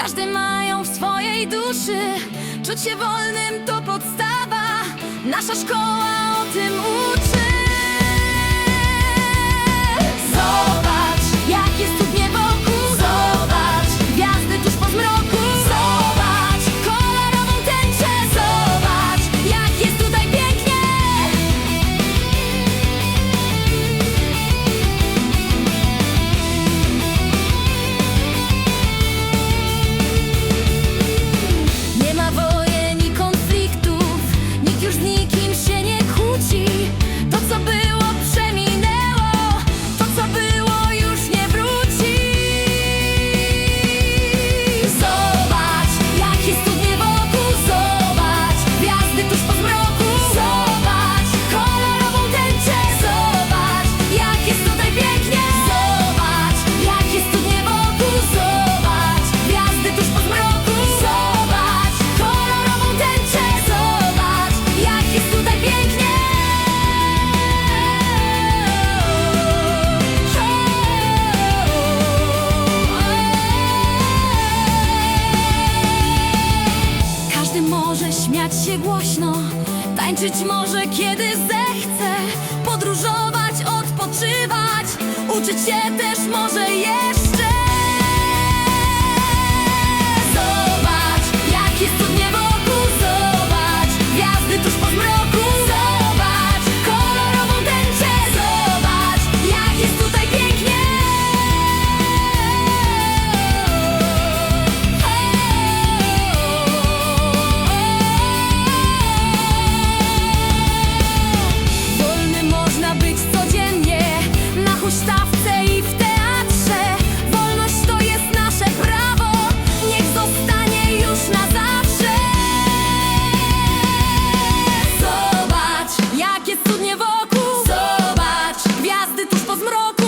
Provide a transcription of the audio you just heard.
Każdy mają w swojej duszy. Czuć się wolnym to podstawa. Nasza szkoła o tym uczy. głośno. Tańczyć może kiedy zechce. Podróżować, odpoczywać. Uczyć się też może jeszcze. aż po zmrok.